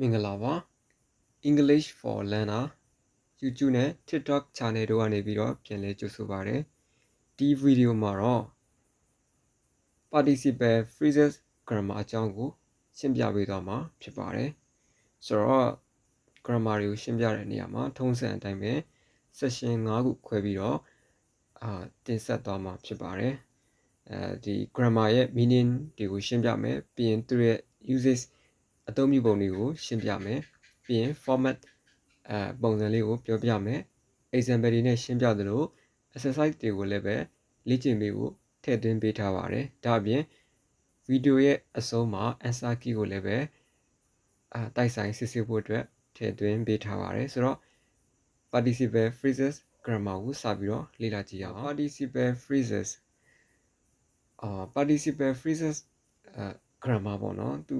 မင်္ဂလာပါ English for Learner YouTube နဲ့ TikTok channel တို့ကနေပြီးတော့ပြန်လည်ကြိုဆိုပါရစေဒီဗီဒီယိုမှာတော့ participle phrases grammar အကြောင်းကိုရှင်းပြပေးသွားမှာဖြစ်ပါတယ်ဆိုတော့ grammar တွေကိုရှင်းပြတဲ့နေရာမှာထုံးစံအတိုင်းပဲ session 5ခုခွဲပြီးတော့အာတင်ဆက်သွားမှာဖြစ်ပါတယ်အဲဒီ grammar ရဲ့ meaning တွေကိုရှင်းပြမယ်ပြီးရင်သူရဲ့ uses အသုံးပြုပုံတွေကိုရှင်းပြမယ်ပြီးရင် format အဲပုံစံလေးကိုပြောပြမယ် example တွေနဲ့ရှင်းပြသလို exercise တွေကိုလည်းပဲလေ့ကျင့်ပေးဖို့ထည့်သွင်းပေးထားပါတယ်ဒါအပြင်ဗီဒီယိုရဲ့အဆုံးမှာ answer key ကိုလည်းပဲအာတိုက်ဆိုင်စစ်ဆေးဖို့အတွက်ထည့်သွင်းပေးထားပါတယ်ဆိုတော့ participle phrases grammar ကိုစပြီးတော့လေ့လာကြည့်ရအောင် participle phrases အာ participle phrases အဲ grammar ပေါ့နော်သူ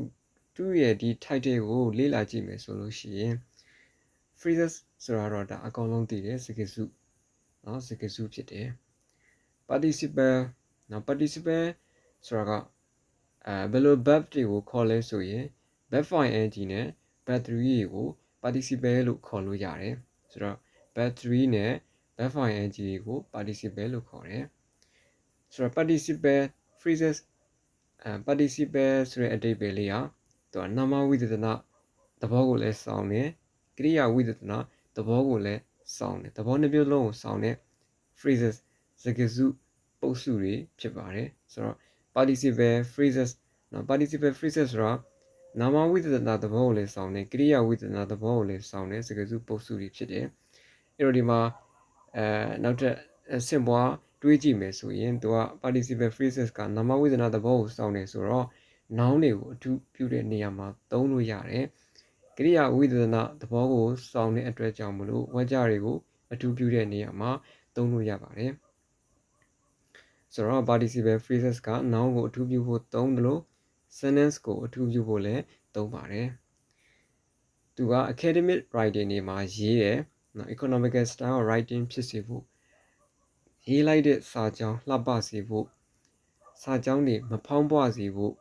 သူ့ရဲ့ဒီ title ကိုလေ့လာကြည့်မယ်ဆိုလို့ရှိရင် phrases ဆိုတာတော့ဒါအကောင်လုံးသိတယ်စကားစုเนาะစကားစုဖြစ်တယ် participle နော် participle ဆိုတာကအဲဘယ်လို verb တွေကိုခေါ်လဲဆိုရင် verb form ing နဲ့ verb 3တွေကို participle လို့ခေါ်လို့ရတယ်ဆိုတော့ verb 3နဲ့ verb form ing ကို participle လို့ခေါ်တယ်ဆိုတော့ participle phrases အဲ participle ဆိုတဲ့အဓိပ္ပာယ်လေးဟာ သူကနာမဝိသေသနာသဘောကိုလည်းစောင်းတယ်ကရိယာဝိသေသနာသဘောကိုလည်းစောင်းတယ်သဘောနှစ်မျိုးလုံးကိုစောင်းတဲ့ phrases စကားစုပုတ်စုတွေဖြစ်ပါတယ်ဆိုတော့ participle phrases နော် participle phrases ဆိုတာနာမဝိသေသနာသဘောကိုလည်းစောင်းတယ်ကရိယာဝိသေသနာသဘောကိုလည်းစောင်းတယ်စကားစုပုတ်စုတွေဖြစ်တယ်အဲ့တော့ဒီမှာအဲနောက်ထပ်ဆင့်ပွားတွေးကြည့်မယ်ဆိုရင်သူက participle phrases ကနာမဝိသေသနာသဘောကိုစောင်းတယ်ဆိုတော့ noun တွေကိုအထူးပြုတဲ့နေရာမှာသုံးလို့ရတယ်ကရိယာဝိသေသနာသဘောကိုစောင်းတဲ့အတွက်ကြောင့်မလို့ဝါကြတွေကိုအထူးပြုတဲ့နေရာမှာသုံးလို့ရပါတယ်ဆိုတော့ participle phrases က noun ကိုအထူးပြုဖို့သုံးတယ်လို့ sentence ကိုအထူးပြုဖို့လည်းသုံးပါတယ်သူက academic writing တွေမှာရေးတယ်နော် economical style writing ဖြစ်စေဖို့ရေးလိုက်တဲ့စာကြောင်းလှပစေဖို့စာကြောင်းတွေမဖောင်းပွားစေဖို့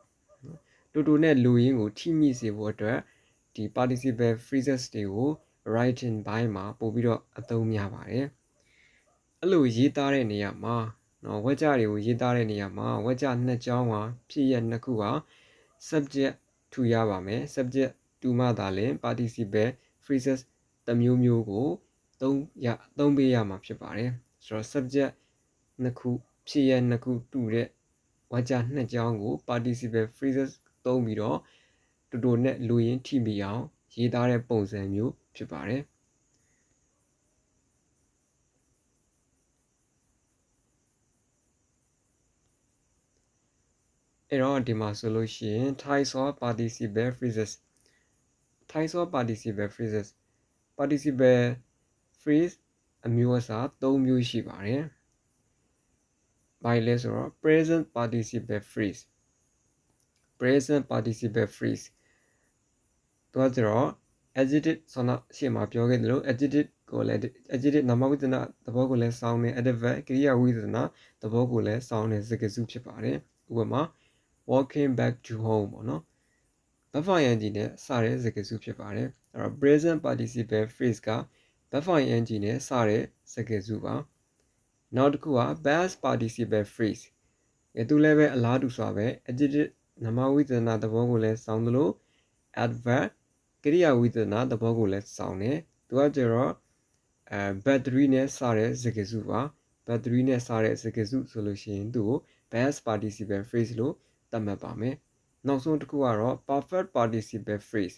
တူတူနဲ့လူရင်းကိုထိမိစေဖို့အတွက်ဒီ participle phrases တွေကို writing ဘိုင်းမှာပို့ပြီးတော့အသုံးများပါတယ်အဲ့လိုရေးသားတဲ့နေရာမှာနော်ဝက်ကြတွေကိုရေးသားတဲ့နေရာမှာဝက်ကြနှစ်ကြောင်းကဖြစ်ရနှစ်ခုက subject ထူရပါမယ် subject တူမှသာလင် participle phrases တစ်မျိုးမျိုးကိုသုံးရသုံးပေးရမှာဖြစ်ပါတယ်ဆိုတော့ subject နှစ်ခုဖြစ်ရနှစ်ခုတူတဲ့ဝါကြနှစ်ကြောင်းကို participle phrases သုံးပြီးတော့တူတူနဲ့လူရင်းထိမိအောင်ရေးသားတဲ့ပုံစံမျိုးဖြစ်ပါတယ်အဲ့တော့ဒီမှာဆိုလို့ရှိရင် types of participle phrases types of participle phrases participle phrase အမျိုးအစား၃မျိုးရှိပါတယ်။ဘာလဲဆိုတော့ present participle phrase present participle phrase တော့ကျတော့ adjective ဆိုတော့ရှေ့မှာပြောခဲ့သလို adjective ကိုလည်း adjective နာမဝိသနာသဘောကိုလည်းစောင်းတယ် adverb ကရိယာဝိသနာသဘောကိုလည်းစောင်းတယ်စကားစုဖြစ်ပါတယ်။ဥပမာ walking back to home ပေါ့နော်။ဘတ်ဖိုင်ယန်ဂျီနဲ့စတဲ့စကားစုဖြစ်ပါတယ်။အဲ့တော့ present participle phrase ကဘတ်ဖိုင်ယန်ဂျီနဲ့စတဲ့စကားစုပါ။နောက်တစ်ခုက past participle phrase ။အဲသူလည်းပဲအလားတူစွာပဲ adjective နမဝိသနာသဘောကိုလည်းစောင်းသလို adverb ကရိယာဝိသနာသဘောကိုလည်းစောင်းတယ်။သူကကျတော့အဲ battery နဲ့စတဲ့စကားစုပါ battery နဲ့စတဲ့စကားစုဆိုလို့ရှိရင်သူ့ကို past participle phrase လို့သတ်မှတ်ပါမယ်။နောက်ဆုံးတစ်ခုကတော့ perfect participle phrase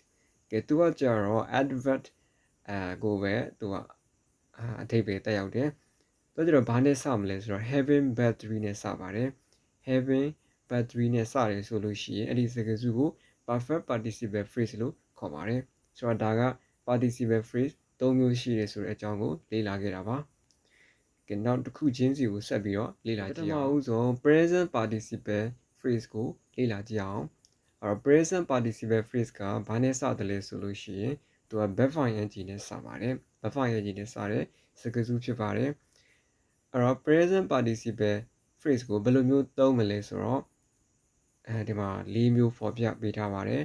ကဲသူကကျတော့ adverb အဲကိုပဲသူကအအထိပ္ပယ်တက်ရောက်တယ်။သူကျတော့ဘာနဲ့စမလဲဆိုတော့ having battery နဲ့စပါတယ်။ having battery နဲ့စတယ်ဆိုလို့ရှိရင်အဲ့ဒီစကားစုကို perfect participle phrase လို့ခေါ်ပါတယ်။ဆိုတော့ဒါက participle phrase ၃မျိုးရှိတယ်ဆိုတဲ့အကြောင်းကိုလေ့လာခဲ့တာပါ။ကဲနောက်တစ်ခုချင်းစီကိုဆက်ပြီးတော့လေ့လာကြည့်အောင်။ပထမဦးဆုံး present participle phrase ကိုလေ့လာကြည့်အောင်။အဲ့တော့ present participle phrase ကဘာနဲ့စတယ်လဲဆိုလို့ရှိရင်သူက verb form ing နဲ့စပါတယ်။ verb form ing နဲ့စတဲ့စကားစုဖြစ်ပါတယ်။အဲ့တော့ present participle phrase ကိုဘယ်လိုမျိုးသုံးမလဲဆိုတော့ အဲဒီမှာ၄မျိုးဖော်ပြပေးထားပါတယ်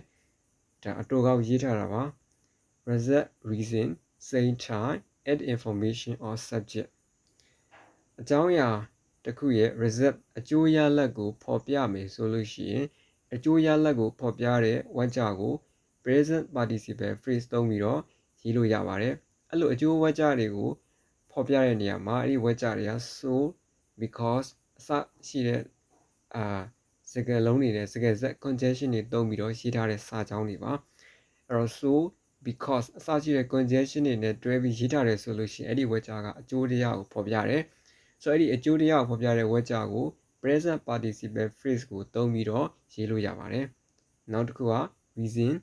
ဒါအတူကောက်ရေးထားတာပါ result reason same time add information or subject အကြောင်းအရာတစ်ခုရဲ့ result အကျိုးရလဒ်ကိုဖော်ပြမယ်ဆိုလို့ရှိရင်အကျိုးရလဒ်ကိုဖော်ပြတဲ့ဝါကြကို present participle phrase သုံးပြီးတော့ရေးလို့ရပါတယ်အဲ့လိုအကျိုးဝါကြတွေကိုဖော်ပြတဲ့နေရာမှာအဲ့ဒီဝါကြတွေက so because အစရှိတဲ့အာ စကားလုံးတွေနဲ့စကားဆက် conjunction တွေသုံးပြီးတော့ရေးထားတဲ့စာကြောင်းတွေပါအဲ့တော့ so because အစရှိတဲ့ conjunction တွေနဲ့တွဲပြီးရေးထားတယ်ဆိုလို့ရှိရင်အဲ့ဒီဝါကြကအကျိုးတရားကိုဖော်ပြတယ်ဆိုတော့အဲ့ဒီအကျိုးတရားကိုဖော်ပြတဲ့ဝါကြကို present participle phrase ကိုသုံးပြီးတော့ရေးလို့ရပါတယ်နောက်တစ်ခုက reason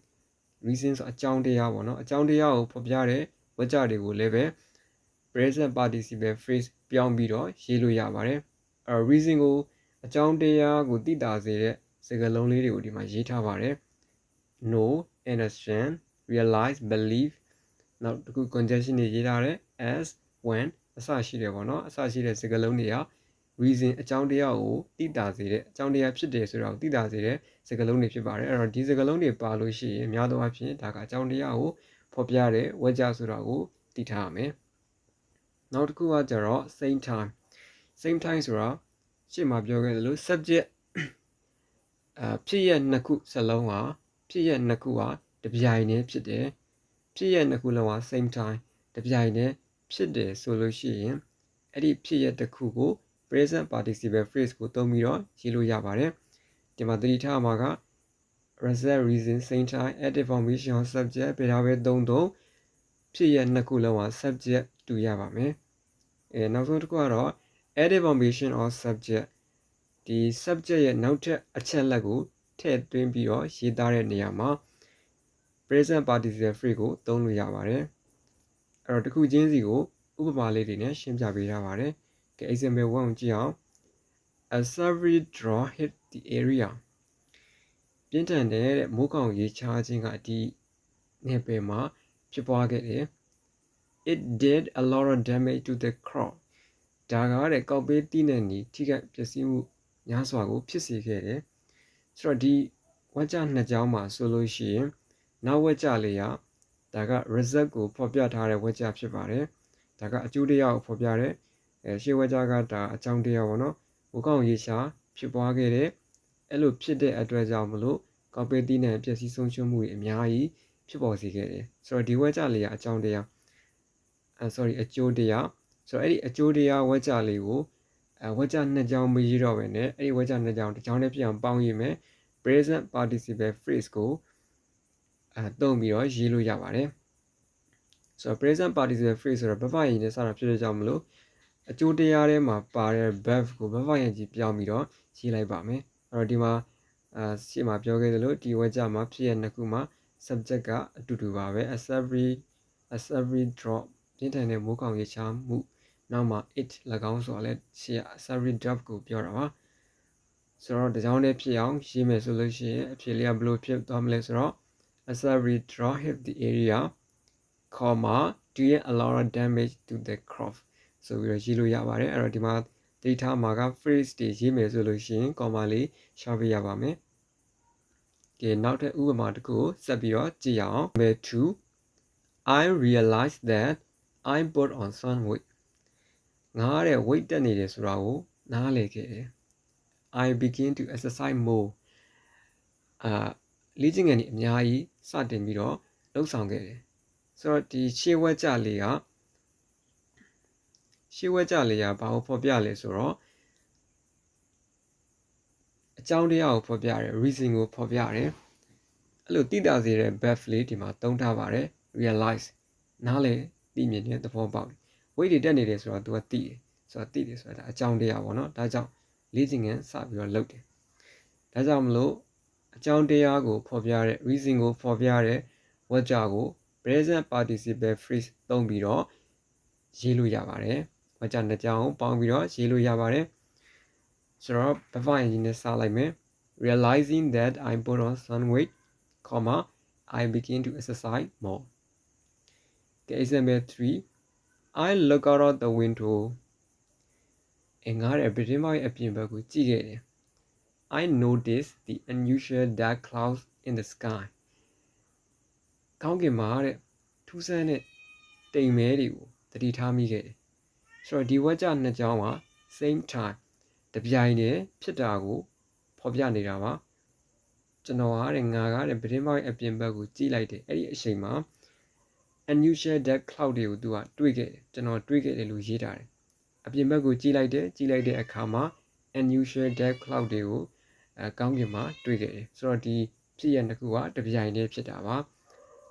reason ဆိုအကြောင်းတရားပေါ့နော်အကြောင်းတရားကိုဖော်ပြတဲ့ဝါကြတွေကိုလည်းပဲ present participle phrase ပြောင်းပြီးတော့ရေးလို့ရပါတယ်အဲ reason ကို အကြောင်းတရားကိုသိတာစေတဲ့စကားလုံးလေးတွေကိုဒီမှာရေးထားပါတယ် know understand realize believe နောက်တစ်ခု conjunction တွေရေးထားတယ် as when အစရှိတယ်ပေါ့နော်အစရှိတဲ့စကားလုံးတွေက reason အကြောင်းတရားကိုသိတာစေတဲ့အကြောင်းတရားဖြစ်တယ်ဆိုတာကိုသိတာစေတဲ့စကားလုံးတွေဖြစ်ပါတယ်အဲ့တော့ဒီစကားလုံးတွေပါလို့ရှိရင်များသောအားဖြင့်ဒါကအကြောင်းတရားကိုဖော်ပြတဲ့ဝါကြဆိုတာကိုသိထားရမယ်နောက်တစ်ခုကကျတော့ same time same time ဆိုတာ ရှေ့မှာပြောခဲ့သလို subject အာဖြစ်ရနှစ်ခုစလုံးဟာဖြစ်ရနှစ်ခုဟာတပြိုင်တည်းဖြစ်တယ်ဖြစ်ရနှစ်ခုလုံးဟာ same time တပြိုင်တည်းဖြစ်တယ်ဆိုလို့ရှိရင်အဲ့ဒီဖြစ်ရတစ်ခုကို present participle phrase ကိုသုံးပြီးတော့ရေးလို့ရပါတယ်ဒီမှာသတိထားမှာက result reason same time active formation subject ပြထားပဲသုံးသုံးဖြစ်ရနှစ်ခုလုံးဟာ subject တူရပါမယ်အဲနောက်ဆုံးတစ်ခုကတော့ added formation or subject ဒီ subject ရဲ့နောက်ထပ်အချက်လက်ကိုထည့်သွင်းပြီးတော့ရေးသားတဲ့နေရာမှာ present participle phrase ကိုသုံးလို့ရပါတယ်အဲ့တော့တစ်ခုချင်းစီကိုဥပမာလေးတွေနဲ့ရှင်းပြပေးထားပါတယ်ကဲ example 1ကိုကြည့်အောင် a savage draw hit the area ပြင်းထန်တဲ့မိုးကောင်ရေချားခြင်းကဒီနယ်ပယ်မှာဖြစ်ပွားခဲ့တယ် it did a lot of damage to the crop ဒါကတဲ့ကောက်ပေးတိနဲ့နီထိခိုက်ပျက်စီးမှုများစွာကို ဖြစ်စေခဲ့တယ်ဆိုတော့ဒီဝက်ကြနှစ်ကြောင်းမှာဆိုလို့ရှိရင်နောက်ဝက်ကြလေးကဒါက result ကိုဖော်ပြထားတဲ့ဝက်ကြဖြစ်ပါတယ်ဒါကအကျိုးတရားကိုဖော်ပြတဲ့အဲရှေ့ဝက်ကြကဒါအကြောင်းတရားပေါ့နော်ဘုကောင်းရေရှာဖြစ်ပွားခဲ့တဲ့အဲ့လိုဖြစ်တဲ့အတွက်ကြောင့်မလို့ကောက်ပေးတိနဲ့ပျက်စီးဆုံးရှုံးမှုတွေအများကြီးဖြစ်ပေါ်စေခဲ့တယ်ဆိုတော့ဒီဝက်ကြလေးကအကြောင်းတရားအဲ sorry အကျိုးတရား ဆိုတော့အဲ့ဒီအကျိုးတရားဝက်ကြလေးကိုအဲဝက်ကြနှစ်ကြောင်းမရေးတော့ပဲねအဲ့ဒီဝက်ကြနှစ်ကြောင်းတစ်ကြောင်းနဲ့ပြအောင်ပေါင်းရေးမယ် present participle phrase ကိုအဲတုံးပြီးတော့ရေးလို့ရပါတယ်ဆိုတော့ present participle phrase ဆိုတော့ဘဖရင်နဲ့စတာဖြစ်တဲ့ကြောင့်မလို့အကျိုးတရားထဲမှာပါတဲ့ verb ကိုဘဖရင်ကြီးပြောင်းပြီးတော့ရေးလိုက်ပါမယ်အဲ့တော့ဒီမှာအာရှေ့မှာပြောခဲ့သလိုဒီဝက်ကြမှာဖြစ်ရနှစ်ခုမှာ subject ကအတူတူပါပဲ as every as every drop ပြင်းထန်တဲ့မိုးကောင်ရေချားမှု နောက်မှာ it ၎င်းဆိုတာလဲရှေ့ sorry drop ကိုပြောတာပါဆိုတော့ဒီကြောင်းလေးဖြစ်အောင်ရေးမယ်ဆိုလို့ရှိရင်အဖြေလေးကဘယ်လိုဖြစ်သွားမလဲဆိုတော့ a sorry draw hit the area comma doing a lot of damage to the crop ဆိုပြီးတော့ရေးလို့ရပါတယ်အဲ့တော့ဒီမှာ data မှာက phrase တွေရေးမယ်ဆိုလို့ရှိရင် comma လေးရှာပေးရပါမယ်ကဲနောက်ထပ်ဥပမာတစ်ခုဆက်ပြီးတော့ကြည့်ရအောင် number 2 I realized that I put on some weight ငါတဲ့ weight တက်နေတယ်ဆိုတာကိုနားလည်ခဲ့တယ် I begin to exercise more အာလေ့ကျင့်ငယ်နေအများကြီးစတင်ပြီးတော့လှုပ်ဆောင်ခဲ့တယ်ဆိုတော့ဒီရှေ့ဝက်ကြလေးကရှေ့ဝက်ကြလေးကဘာကိုဖော်ပြလဲဆိုတော့အကြောင်းတရားကိုဖော်ပြတယ် reason ကိုဖော်ပြတယ်အဲ့လိုသိတာစေတဲ့ verb လေးဒီမှာသုံးထားပါတယ် realize နားလေသိမြင်တဲ့သဘောပေါက်တယ် weight တွေတက်နေတယ်ဆိုတော့ तू ကသိတယ်ဆိုတော့သိတယ်ဆိုတာဒါအကြောင်းတရားပေါ့နော်ဒါကြောင့်လေ့ကျင့်ခန်းစပြီးတော့လုပ်တယ်ဒါကြောင့်မလို့အကြောင်းတရားကိုဖော်ပြတဲ့ reason ကိုဖော်ပြတဲ့ဝါကြကို present participle phrase သုံးပြီးတော့ရေးလို့ရပါတယ်ဝါကြနှစ်ကြောင်းပေါင်းပြီးတော့ရေးလို့ရပါတယ်ဆိုတော့ before ရင်နဲ့စလိုက်မယ် realizing that I put on some weight comma I begin to exercise more example 3 I look out of the window အငါရဲ့ဗြိတိန်ဘောင်ရဲ့အပြင်ဘက်ကိုကြည့်ခဲ့တယ် I noticed the unusual dark clouds in the sky ကောင်းကင်မှာတဲ့ထူးဆန်းတဲ့တိမ်မဲတွေကိုတတိထားမိခဲ့တယ်ဆိုတော့ဒီဝက်ကြနှစ်ကြောင်းက same time တပြိုင်တည်းဖြစ်တာကိုဖော်ပြနေတာပါကျွန်တော်ကတဲ့ငါကတဲ့ပတင်းပေါက်ရဲ့အပြင်ဘက်ကိုကြည့်လိုက်တယ်အဲ့ဒီအချိန်မှာ unusual dark cloud တွေကိုသူကတွေးခဲ့တယ်ကျွန်တော်တွေးခဲ့တယ်လို့ရေးထားတယ်အပြင်ဘက်ကိုကြည့်လိုက်တယ်ကြည့်လိုက်တဲ့အခါမှာ unusual dark cloud တွေကိုအဲကောင်းကင်မှာတွေ့ခဲ့တယ်ဆိုတော့ဒီဖြစ်ရတစ်ခုကတပြိုင်တည်းဖြစ်တာပါ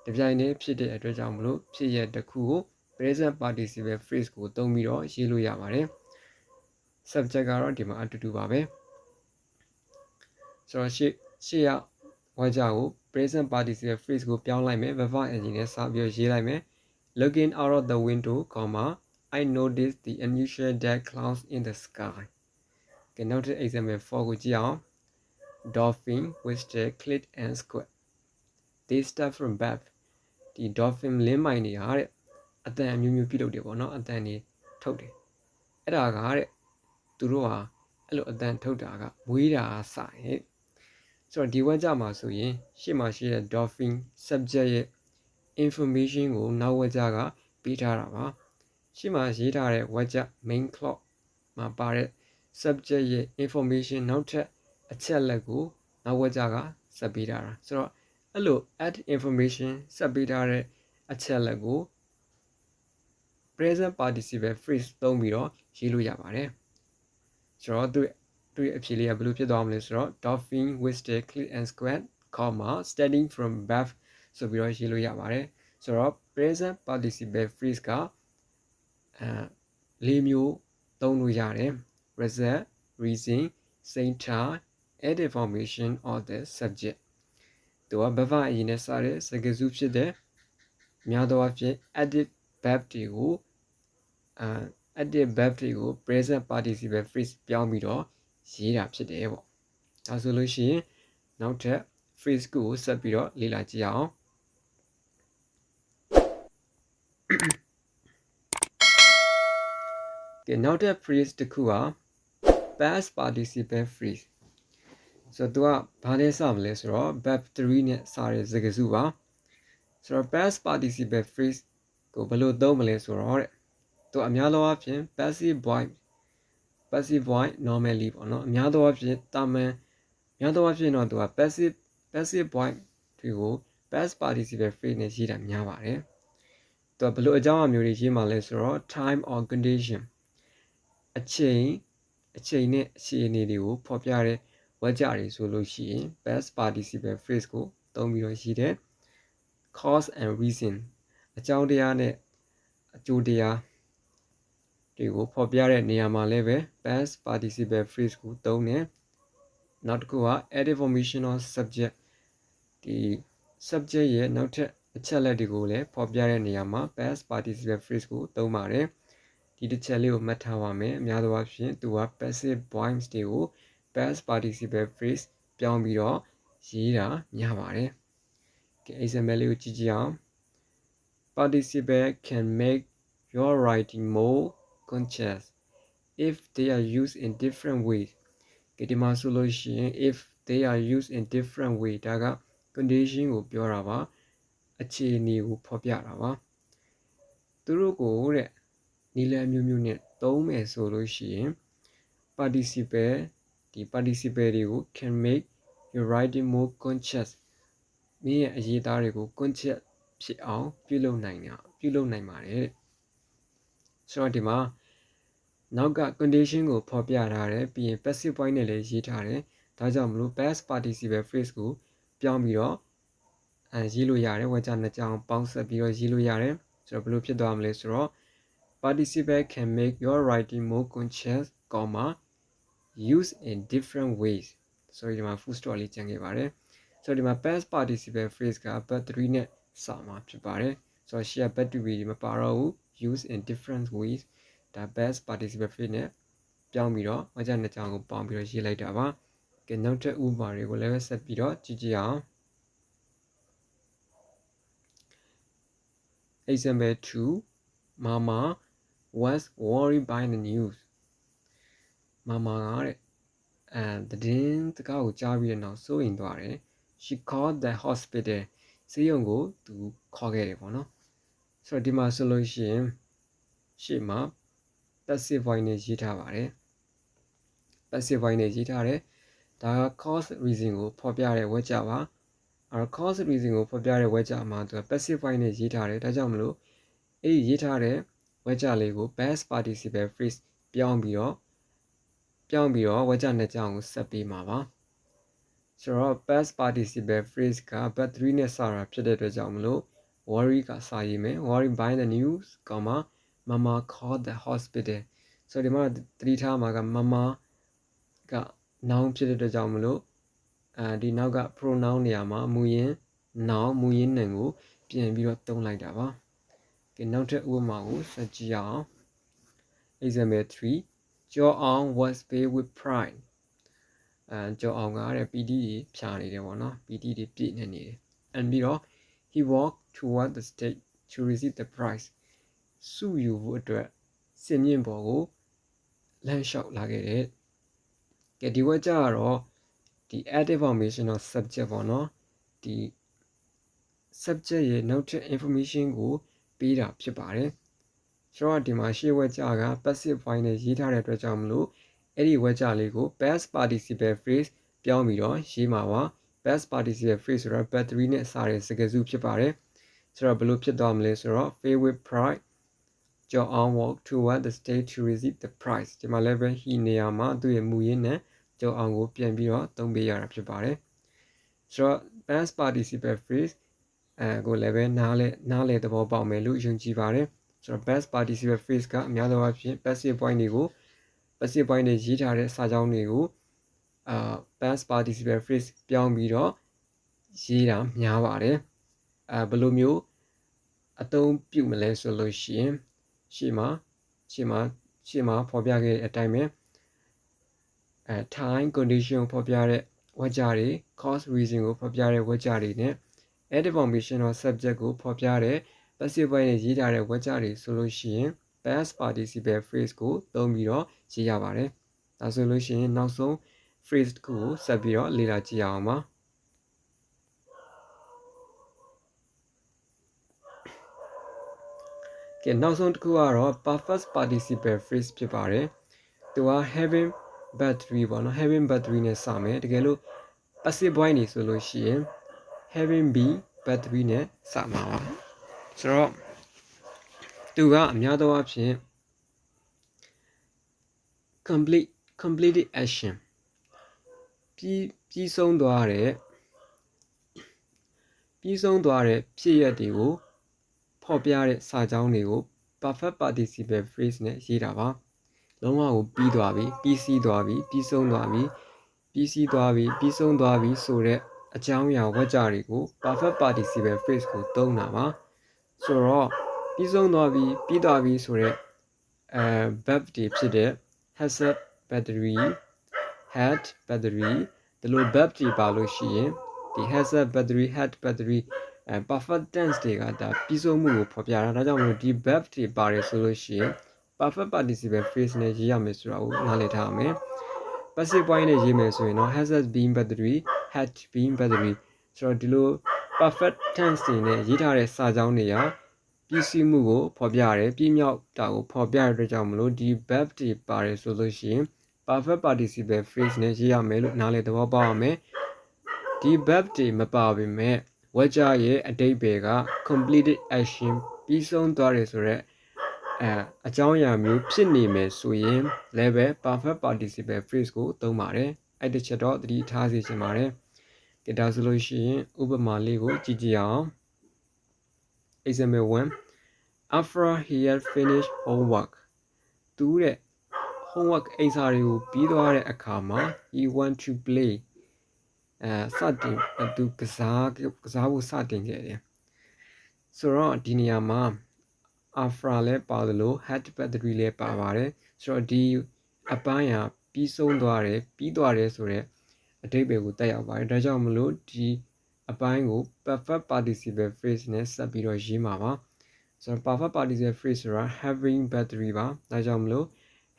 တပြိုင်တည်းဖြစ်တဲ့အတွက်ကြောင့်မလို့ဖြစ်ရတစ်ခုကို present participle phrase ကိုသုံးပြီးတော့ရေးလို့ရပါတယ် subject ကတော့ဒီမှာအတူတူပါပဲဆိုတော့ရှေ့ရှေ့ရဝါ ကြကို present participle phrase ကိုပြောင်းလိုက်မယ် verb engine နဲ့စပြီးတော့ရေးလိုက်မယ် looking out of the window comma I noticed the unusual dark clouds in the sky ကဲနောက်တစ် example 4ကိုကြည့်အောင် dolphin which they clit and squid they start from bath ဒီ dolphin လင်းမိုင်တွေဟာတဲ့အတန်အမျိုးမျိုးပြုလုပ်တယ်ပေါ့နော်အတန်တွေထုတ်တယ်အဲ့ဒါကတဲ့သူတို့ဟာအဲ့လိုအတန်ထုတ်တာကမွေးတာစရဲ့ ဆိုတော့ဒီဝက်ကြမှာဆိုရင်ရှေ့မှာရှိတဲ့ dolphin subject ရဲ့ information ကိုနောက်ဝက်ကြကပေးထားတာပါရှေ့မှာရေးထားတဲ့ဝက်ကြ main clock မှာပါတဲ့ subject ရဲ့ information နောက်ထပ်အချက်လက်ကိုနောက်ဝက်ကြကဆက်ပေးထားတာဆိုတော့အဲ့လို add information ဆက်ပေးထားတဲ့အချက်လက်ကို present participle phrase သုံးပြီးတော့ရေးလို့ရပါတယ်ဆိုတော့သူ သူရဲ့အဖြေလေးကဘယ်လိုဖြစ်သွားမလဲဆိုတော့ dolphin with the clean and square comma standing from bath ဆိုပြီးတော့ရေးလို့ရပါတယ်ဆိုတော့ present participle phrase ကအဲလေးမျိုးသုံးလို့ရတယ် result reason center add information of the subject သူကဘဗအရင်နဲ့စတဲ့စကားစုဖြစ်တဲ့များသောအားဖြင့် edit verb တွေကိုအဲ edit verb တွေကို present participle phrase ပြောင်းပြီးတော့ ရေးတာဖြစ်တယ်ပေါ့ဒါဆိုလို့ရှိရင်နောက်ထပ် phrase ကိုဆက်ပြီးတော့လေ့လာကြည့်အောင်ကဲနောက်ထပ် phrase တစ်ခုက past participle phrase ဆိုတော့သူကဘာနဲ့စမလဲဆိုတော့ verb 3နဲ့စတဲ့စကားစုပါဆိုတော့ past participle phrase ကိုဘယ်လိုသုံးမလဲဆိုတော့တဲ့သူအများသောအားဖြင့် passive voice passive voice normally ပေါ့နော်အများသောအားဖြင့်တာမန်အများသောအားဖြင့်တော့သူက passive passive voice တွေကို past participle phrase နဲ့ရေးတာများပါတယ်သူကဘယ်လိုအကြောင်းအမျိုးတွေရေးမှာလဲဆိုတော့ time or condition အချိန်အချိန်နဲ့အခြေအနေတွေကိုဖော်ပြတဲ့ဝက်ကြတွေဆိုလို့ရှိရင် past participle phrase ကိုသုံးပြီးတော့ရှိတယ် cause and reason အကြောင်းတရားနဲ့အကျိုးတရား တွေကိုဖော်ပြတဲ့နေရာမှာလည်းပဲ past participle phrase ကိုသုံးတယ်နောက်တစ်ခုက add information on subject ဒီ subject ရဲ့နောက်ထပ်အချက်လက်တွေကိုလည်းဖော်ပြတဲ့နေရာမှာ past participle phrase ကိုသုံးပါတယ်ဒီတစ်ချက်လေးကိုမှတ်ထားပါမယ်အများသောအားဖြင့်သူက passive voice တွေကို past participle phrase ပြောင်းပြီးတော့ရေးတာများပါတယ်။ကဲ example လေးကိုကြည့်ကြည့်အောင် participle can make your writing more conscious if they are used in different ways ကဲဒီမှာဆိုလို့ရှိရင် if they are used in different way ဒါက condition ကိုပြောတာပါအခြေအနေကိုဖော်ပြတာပါသူတို့ကိုတဲ့နီလအမျိုးမျိုးနဲ့သုံးမယ်ဆိုလို့ရှိရင် participle ဒီ participle တွေကို can make your writing more conscious မင်းရဲ့အရေးသားတွေကို conscious ဖြစ်အောင် ပြုလုပ်နိုင်တာပြုလုပ်နိုင်ပါတယ် ဆိုတော့ဒီမှာနောက်က condition ကိုဖော်ပြထားတယ်ပြီးရင် passive point နဲ့လည်းရေးထားတယ်ဒါကြောင့်မလို့ past participle phrase ကိုပြောင်းပြီးတော့အဲရေးလို့ရတယ်ဝါကြနှစ်ကြောင်းပေါင်းဆက်ပြီးတော့ရေးလို့ရတယ်ဆိုတော့ဘယ်လိုဖြစ်သွားမလဲဆိုတော့ participle can make your writing more conscious comma use in different ways ဆိုဒီမှာ full stop လေးကျန်ခဲ့ပါတယ်ဆိုတော့ဒီမှာ past participle phrase က but 3နဲ့စမှာဖြစ်ပါတယ်ဆိုတော့ share but to be မပါတော့ဘူး use in different ways ဒါ past participle phrase နဲ့ပြောင်းပြီးတော့ဝါကြနှစ်ကြောင်းကိုပေါင်းပြီးတော့ရေးလိုက်တာပါကဲနောက်ထပ်ဥပမာတွေကိုလည်းဆက်ပြီးတော့ကြည့်ကြည့်အောင် example 2 mama was worried by the news မမကတဲ့အဲသတင်းတကားကိုကြားပြီးတဲ့နောက်စိုးရိမ်သွားတယ် she called the hospital ဆေးရုံကိုသူခေါ်ခဲ့တယ်ပေါ့နော် ဆိုတော့ဒီမှာဆိုလို့ရှိရင်ရှေ့မှာ passive voice နဲ့ရေးထားပါတယ် passive voice နဲ့ရေးထားတယ်ဒါက cause reason ကိုဖော်ပြတဲ့ဝက်ကြပါအဲ cause reason ကိုဖော်ပြတဲ့ဝက်ကြမှာသူက passive voice နဲ့ရေးထားတယ်ဒါကြောင့်မလို့အဲ့ဒီရေးထားတဲ့ဝက်ကြလေးကို past participle phrase ပြောင်းပြီးတော့ပြောင်းပြီးတော့ဝက်ကြနှစ်ကြောင်းကိုဆက်ပေးမှာပါဆိုတော့ past participle phrase က but 3နဲ့စတာဖြစ်တဲ့အတွက်ကြောင့်မလို့ worry ကစာရေးမယ် worry by the news, comma mama called the hospital ဆိုဒီမှာသတိထားမှာက mama က noun ဖြစ်တဲ့အတွက်ကြောင့်မလို့အဲဒီနောက်က pronoun နေရာမှာမူရင်း noun မူရင်းနံကို ပြင်ပြီးတော့သုံးလိုက်တာပါကဲနောက်ထပ်ဥပမာကိုဆက်ကြည့်အောင် example 3 Your arm was filled with pride အဲကြောအောင်ကတဲ့ PD တွေဖြာနေတယ်ပေါ့နော် PD တွေပြည့်နေနေတယ်အပြီးတော့ he walked toward the stage to receive the prize စုယူဖို့အတွက်စင်မြင့်ပေါ်ကိုလမ်းလျှောက်လာခဲ့တယ်ကဲဒီဝက်ကြတော့ဒီ active formational subject ပေါ့နော်ဒီ subject ရဲ့နောက်ထပ် information ကိုပေးတာဖြစ်ပါတယ်ဆိုတော့ဒီမှာရှေ့ဝက်ကြက passive voice နဲ့ရေးထားတဲ့အတွက်ကြောင့်မလို့အဲ့ဒီဝက်ကြလေးကို past participle phrase ပြောင်းပြီးတော့ရေးမှာပါ past participle phrase ဆိုတော့ battery နဲ့စတဲ့စကားစုဖြစ်ပါတယ် ဆိုတော့ဘယ်လိုဖြစ်သွားမလဲဆိုတော့ favorite pride John on walk toward the stage to receive the prize ဒီမှာလည်းပဲ he နေရာမှာသူ့ရဲ့မူရင်းနဲ့ John on ကိုပြန်ပြီးတော့သုံးပေးရတာဖြစ်ပါတယ်ဆိုတော့ past participle phrase အဲကိုလည်းပဲနားလဲနားလဲသဘောပေါက်မယ်လို့ယုံကြည်ပါတယ်ဆိုတော့ past participle phrase ကအများသောအားဖြင့် passive point တွေကို passive point တွေရေးထားတဲ့စာကြောင်းတွေကိုအာ past participle phrase ပြောင်းပြီးတော့ရေးတာများပါတယ်အဲဘယ်လိုမျိုး အသုံးပြုမလဲဆိုလို့ရှိရင်ရှေ့မှာရှေ့မှာရှေ့မှာဖော်ပြခဲ့တဲ့အတိုင်းပဲအဲ time condition ကိုဖော်ပြတဲ့ဝါကြတွေ cause reason ကိုဖော်ပြတဲ့ဝါကြတွေနဲ့ added formation of subject ကိုဖော်ပြတဲ့ passive voice နဲ့ရေးထားတဲ့ဝါကြတွေဆိုလို့ရှိရင် past participle phrase ကိုသုံးပြီးတော့ရေးရပါတယ်။ဒါဆိုလို့ရှိရင်နောက်ဆုံး phrase တစ်ခုကိုဆက်ပြီးတော့လေ့လာကြည့်အောင်ပါ။ ကဲနောက်ဆုံးတစ်ခုကတော့ perfect participle phrase ဖြစ်ပါတယ်။သူက having battery ပေါ့နော် having battery နဲ့စမယ်တကယ်လို့ passive voice နေဆိုလို့ရှိရင် having be battery နဲ့စမှာပါ။ဆိုတော့သူကအများသောအားဖြင့် complete completed action ပြီးပြီးဆုံးသွားတဲ့ပြီးဆုံးသွားတဲ့ဖြစ်ရပ်တွေကို ဖော်ပြတဲ့စာကြောင်းတွေကို perfect participle phrase နဲ့ရေးတာပါလုံးဝကိုပြီးသွားပြီပြီးစီးသွားပြီပြီးဆုံးသွားပြီပြီးစီးသွားပြီပြီးဆုံးသွားပြီဆိုတဲ့အကြောင်းအရာဝါကြတွေကို perfect participle phrase ကိုသုံးတာပါဆိုတော့ပြီးဆုံးသွားပြီပြီးသွားပြီဆိုတဲ့အဲ verb တွေဖြစ်တဲ့ has a battery had battery ဒီလို verb တွေပါလို့ရှိရင်ဒီ has a battery had battery အဲ perfect tense တွေကဒါပြီးဆုံးမှုကိုဖော်ပြတာဒါကြောင့်မလို့ဒီ verb တွေပါတယ်ဆိုလို့ရှိရင် perfect participle phrase နဲ့ရေးရမယ်ဆိုတာကိုနားလည်ထားရမယ် passive point နဲ့ရေးမယ်ဆိုရင်တော့ has been battery had been battery ဆိုတော့ဒီလို perfect tense တွေနဲ့ရေးထားတဲ့စာကြောင်းတွေကပြည့်စုံမှုကိုဖော်ပြရတယ်ပြည့်မြောက်တာကိုဖော်ပြရတဲ့ကြောင့်မလို့ဒီ verb တွေပါတယ်ဆိုလို့ရှိရင် perfect participle phrase နဲ့ရေးရမယ်လို့နားလည်သဘောပေါက်ရမယ်ဒီ verb တွေမပါဘဲမဲ့ ဝကြရဲ့အတိတ်ပဲက completed action ပြီးဆုံးသွားတယ်ဆိုတော့အဲအကြောင်းအရာမျိုးဖြစ်နေမယ်ဆိုရင် level perfect participle phrase ကိုသုံးပါတယ်အဲ့တစ်ချက်တော့သတိထားစေချင်ပါတယ်ကဲဒါဆိုလို့ရှိရင်ဥပမာလေးကိုကြည့်ကြည့်အောင် example 1 after he had finished homework သူတဲ့ homework အိမ်စာတွေကိုပြီးသွားတဲ့အခါမှာ he want to play အဲစတင်သူကစားကစားဖို့စတင်ခဲ့တယ်ဆိုတော့ဒီနေရာမှာ afra လည်းပါသလို had battery လည်းပါပါတယ်ဆိုတော့ဒီအပိုင်းဟာပြီးဆုံးသွားတယ်ပြီးသွားတယ်ဆိုတော့အတိတ်ပဲကိုတက်ရောက်ပါတယ်ဒါကြောင့်မလို့ဒီအပိုင်းကို perfect participle phrase နဲ့ဆက်ပြီးတော့ရေးမှာပါဆိုတော့ perfect participle phrase ဆိုတာ having battery ပါဒါကြောင့်မလို့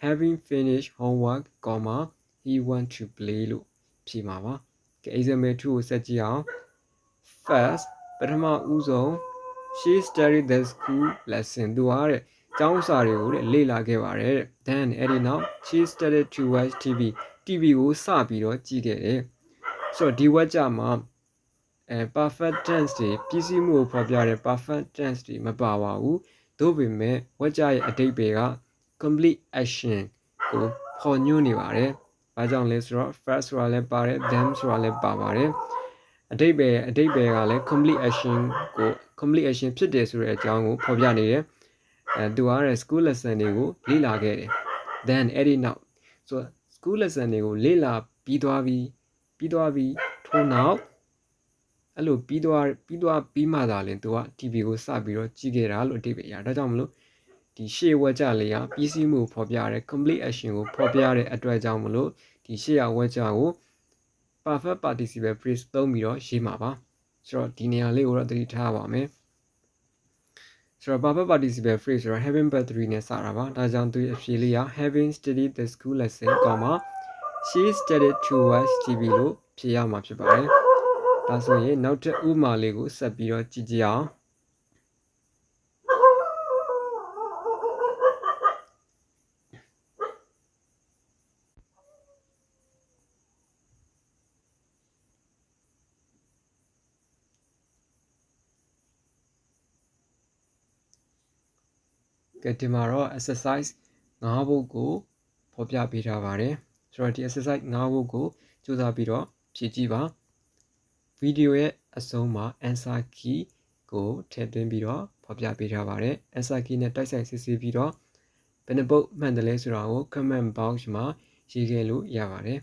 having finished homework, comma he want to play လို့ဖြေမှာပါ ကဲ example 2ကိုဆက်ကြည့်အောင် first ပထမဦးဆုံး she studied the school lesson သူကတဲ့ကျောင်းစာတွေကိုတဲ့လေ့လာခဲ့ပါတယ်တဲ့ then အဲ့ဒီနောက် she started to watch TV TV ကိုစပြီးတော့ကြည့်ခဲ့တယ်ဆိုတော့ဒီဝက်ကြမှာအဲ perfect tense တွေပြည့်စုံမှုကိုဖော်ပြတဲ့ perfect tense တွေမပါပါဘူးသို့ပေမဲ့ဝက်ကြရဲ့အတိတ်ပဲက complete action ကိုဖော်ညွှန်းနေပါတယ်။ ဘာကြောင့်လဲဆိုတော့ first ဆိုတာလည်းပါတယ် then ဆိုတာလည်းပါပါတယ်။အတိတ်ပဲအတိတ်ပဲကလည်း complete action ကို complete action ဖြစ်တယ်ဆိုတဲ့အကြောင်းကိုဖော်ပြနေတယ်။အဲသူကတဲ့ school lesson တွေကိုလေ့လာခဲ့တယ်။ then အဲ့ဒီနောက်ဆို school lesson တွေကိုလေ့လာပြီးသွားပြီးပြီးသွားပြီးထို့နောက်အဲ့လိုပြီးသွားပြီးသွားပြီးမှသာလင်သူက TV ကိုစပြီးတော့ကြည့်ခဲ့တာလို့အတိတ်ပဲရဒါကြောင့်မလို့ ဒီရှေ့ဝက်ကြလေးကပြီးစီးမှုဖော်ပြရဲ complete action ကိုဖော်ပြရတဲ့အတွက်ကြောင့်မလို့ဒီရှေ့ရဝက်ကြကို perfect participle phrase သုံးပြီးတော့ရေးမှာပါဆိုတော့ဒီနေရာလေးကိုတော့သတိထားပါမယ်ဆိုတော့ perfect participle phrase ဆိုတော့ having but 3နဲ့စတာပါဒါကြောင့်သူအဖြေလေးက having studied the school lesson, she studied to watch TV လို့ဖြေရမှာဖြစ်ပါတယ်ဒါဆိုရင်နောက်ထပ်ဥမာလေးကိုဆက်ပြီးတော့ကြည့်ကြည့်အောင် ကဲဒီမှာတော့ exercise ၅ဘုတ်ကိုဖော်ပြပေးထားပါတယ်ဆိုတော့ဒီ exercise ၅ဘုတ်ကိုစူးစမ်းပြီးတော့ဖြည့်ကြည့်ပါဗီဒီယိုရဲ့အဆုံးမှာ answer key ကိုထည့်သွင်းပြီးတော့ဖော်ပြပေးထားပါတယ် answer key နဲ့တိုက်ဆိုင်စစ်ဆေးပြီးတော့ဘယ်နှပုတ်မှန်တယ်လဲဆိုတာကို comment box မှာရေးခဲ့လို့ရပါတယ်